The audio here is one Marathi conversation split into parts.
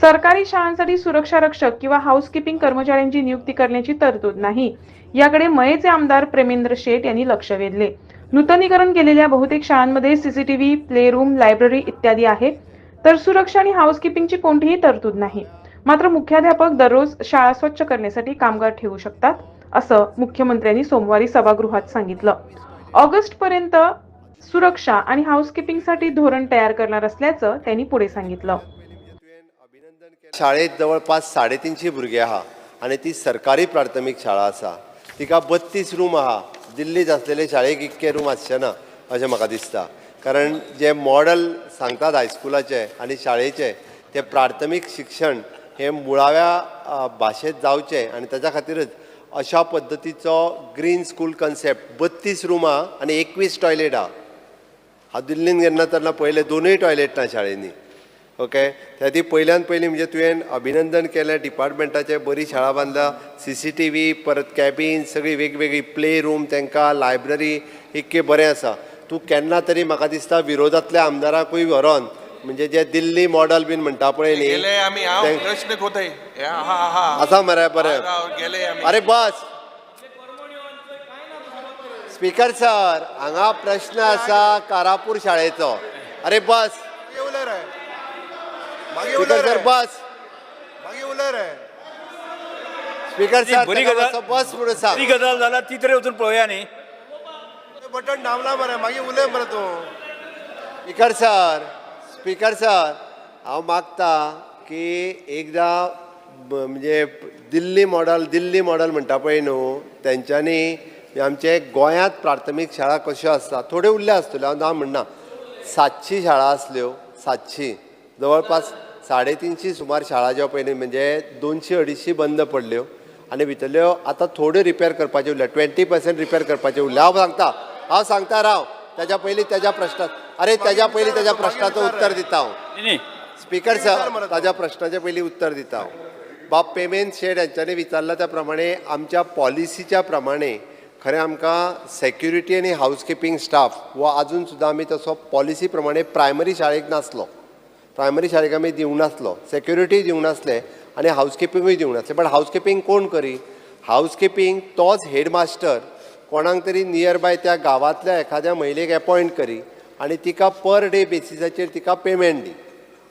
सरकारी शाळांसाठी सुरक्षा रक्षक किंवा हाऊसकीपिंग कर्मचाऱ्यांची नियुक्ती करण्याची तरतूद नाही. याकडे मयेचे आमदार प्रेमेंद्र शेठ यांनी लक्ष वेधले. नूतनीकरण केलेल्या बहुतेक शाळांमध्ये सीसीटीव्ही प्ले रूम लायब्ररी इत्यादी आहे. तर सुरक्षा आणि हाऊसकीपिंगची कोणतीही तरतूद नाही. मात्र मुख्याध्यापक दररोज शाळा स्वच्छ करण्यासाठी कामगार ठेवू शकतात असं मुख्यमंत्र्यांनी सोमवारी सभागृहात सांगितलं. ऑगस्ट पर्यंत सुरक्षा आणि हाऊसकीपिंगसाठी धोरण तयार करणार असल्याचं त्यांनी पुढे सांगितलं. शाळेत जवळपास साडेतीनशे भुरगे आहा आणि ती सरकारी प्राथमीक शाळा आसा तिका बत्तीस रूम आहा. दिल्लीत असलेले शाळेक इतके रूम आसचे ना अशें म्हाका दिसता. कारण जे मॉडल सांगतात हायस्कुलाचे आनी शाळेचे ते प्राथमीक शिक्षण हे मुळाव्या अ, भाशेंत जावचें आनी ताच्या खातीरच अशा पद्दतीचो ग्रीन स्कूल कन्सेप्ट बत्तीस रुमां आनी एकवीस टॉयलेट आहा. हांव दिल्लीन गेन्ना तेन्ना पयले दोनूय टॉयलेट ना शाळेंनी. ओके? त्या ती पयल्यान पयलीं म्हणजे तुवें अभिनंदन केलें डिपार्टमेंटाचें बरी शाळा बांदला सी सी टी व्ही परत कॅबीन सगळी वेगवेगळी प्ले रूम तांकां लायब्ररी इतकें बरें आसा. तूं केन्ना तरी म्हाका दिसता विरोधांतल्या आमदाराकूय व्हरोन. म्हणजे जे दिल्ली मॉडल बीन म्हणटा पळय न्ही प्रश्न हा हा हा. आसा मरे बरें. अरे बस. स्पीकर सर हांगा प्रश्न आसा कारापूर शाळेचो. अरे बस. स्पीकर सर बस. मागे उलय रे स्पीकर ती सर बरी ताका गजाल मातसो बस म्हणून सांग. ती गजाल जाल्यार ती तरी वचून पळोवया न्ही बटन दामला मरे मागे उलय मरे तूं. स्पीकर सर स्पीकर सर हांव मागता की एकदां ब- म्हणजे दिल्ली मॉडल दिल्ली मॉडल म्हणटा पळय न्हू तेंच्यांनी आमचे गोंयांत प्राथमीक शाळा कश्यो आसता थोड्यो उरल्या आसतल्यो हांव ना म्हणना सातशी शाळा आसल्यो सातशी जवळपास साडे तिनशी सुमार शाळा ज्यो पळय न्ही म्हणजे दोनशी अडिजशी बंद पडल्यो. आनी भितरल्यो आतां थोड्यो रिपेर करपाच्यो उरल्या ट्वेंटी पर्सेंट रिपेर करपाच्यो उरल्या हांव सांगता. हांव सांगता राव. ताच्या पयलीं ताच्या प्रश्नात. अरे ताच्या पयलीं ताच्या प्रश्नाचं उत्तर दिता हांव स्पीकर सर ताच्या प्रश्नाच्या पयलीं उत्तर दिता हांव बाब पेमेंट शेड यांच्यानी विचारला त्या प्रमाणे आमच्या पॉलिसीच्या प्रमाणे खरें आमकां सेक्युरिटी आनी हाऊसकीपिंग स्टाफ हो आजून सुद्दां आमी तसो पॉलिसी प्रमाणे प्रायमरी शाळेक नासलो. प्रायमरी शाळेक आमी दिवंक नासलो सेक्युरिटी दिवंक नासले आनी हाऊसकीपिंगूय दिवंक नासलें बट हाऊसकीपिंग कोण करी? हाऊसकीपिंग तोच हेडमास्टर कोणाक तरी नियर बाय त्या गांवांतल्या एखाद्या महिलेक एपॉयंट करी आनी तिका पर डे बेसिसाचेर तिका पेमेंट दी.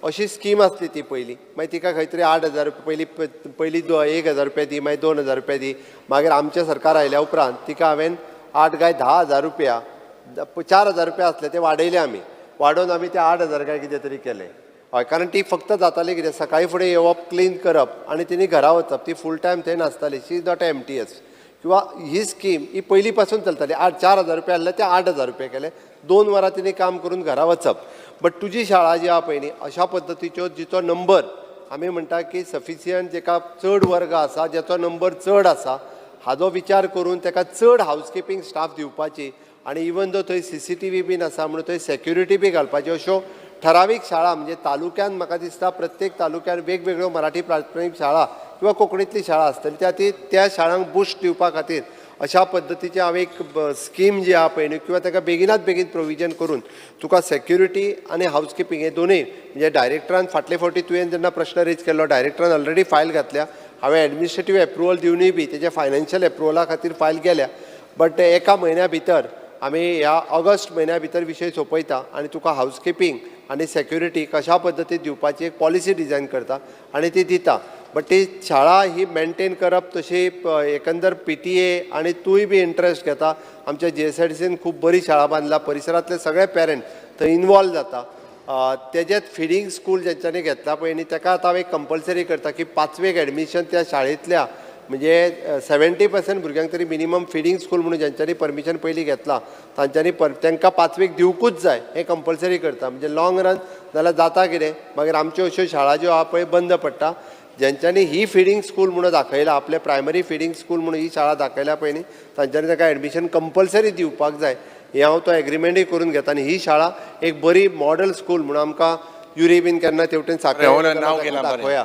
अशी स्कीम आसली ती पयलीं मागीर तिका खंय तरी आठ हजार रुपया पयलीं पयलीं एक हजार रुपया दी मागीर दोन हजार रुपया दी. मागीर आमचें सरकार आयल्या उपरांत तिका हांवें आठ गाय धा हजार रुपया चार हजार रुपया आसले ते वाडयले आमी वाडोवन आमी ते आठ हजार काय कितें तरी केलें. हय कारण ती फक्त जाताली कितें? सकाळी फुडें येवप क्लीन करप आनी तिणी घरा वचप. ती फूल टायम थंय नासताली she is not M T S किंवा ही स्कीम ही पयलीं पासून चलताली. आठ चार हजार रुपया आसले ते आठ हजार रुपया केले. दोन वरां तिणी काम करून घरा वचप. बट तुजी शाळा जी आहा पळय न्ही अशा पद्दतीच्यो जिचो नंबर आमी म्हणटा की सफिशियंट जेका चड वर्ग आसा जेचो नंबर चड आसा हाजो विचार करून ताका चड हावसकिपींग स्टाफ दिवपाची आनी इवन जो थंय सी सी टी व्ही बीन आसा म्हणून थंय सेक्युरिटी बी घालपाच्यो अश्यो ठरावीक शाळा म्हणजे तालुक्यान म्हाका दिसता प्रत्येक तालुक्यान वेगवेगळ्यो मराठी प्राथमीक शाळा किंवा कोंकणीतली शाळा आसतली त्या ती त्या शाळांक बुस्ट दिवपा खातीर अशा पद्दतीची हांव एक स्कीम जी आहा पळय न्हू किंवा ताका बेगिनात बेगीन प्रोविजन करून तुका सेक्युरिटी आनी हावसकिपींग हे दोनूय म्हणजे डायरेक्टरान फाटले फावटी तुवें जेन्ना प्रश्न रेज केल्लो डायरेक्टरान ऑलरेडी फायल घातल्या हांवें एडमिनिस्ट्रेटीव एप्रुवल दिवनूय बी तेजे फायनान्शियल एप्रुवला खातीर फायल केल्या. बट एका म्हयन्या भितर आमी ह्या ऑगस्ट म्हयन्या भितर विशय सोंपयता आनी तुका हावसकिपींग आनी सेक्युरिटी कशा पद्दतीन दिवपाची एक पॉलिसी डिझायन करता आनी ती दिता. बट ती शाळा ही मेंटेन करप तशी एकंदर पी टी ए आनी तूंय बी इंट्रस्ट घेता. आमच्या जी एस आय डी सीन खूब बरी शाळा बांदला परिसरांतले सगळे पेरंट थंय इनवॉल्व जाता. अ, तेजेत फिडींग स्कूल जेंच्यांनी घेतला पळय न्ही ताका आतां हांव एक कंपल्सरी करता की पांचवेक एडमिशन त्या शाळेंतल्या म्हणजे सेवेंटी पर्सेंट भुरग्यांक तरी मिनिमम फिडींग स्कूल म्हणून ज्यांच्यांनी परमिशन पयलीं घेतला तांच्यांनी पर तांकां पांचवेक दिवकूच जाय हें कंपल्सरी करता म्हणजे लाँग रन जाल्यार जाता कितें मागीर आमच्यो अश्यो शाळा ज्यो आहा पळय बंद पडटा ज्यांच्यांनी ही फिडींग स्कूल म्हणून दाखयला आपले प्रायमरी फिडींग स्कूल म्हणून ही शाळा दाखयल्या पळय न्ही तांच्यांनी ताका एडमिशन कंपल्सरी दिवपाक जाय हे हांव तो एग्रिमेंटूय करून घेता आनी ही शाळा एक बरी मॉडल स्कूल म्हणून आमकां युरी बीन केन्ना तेवटेन साखर बरें. दाखोया.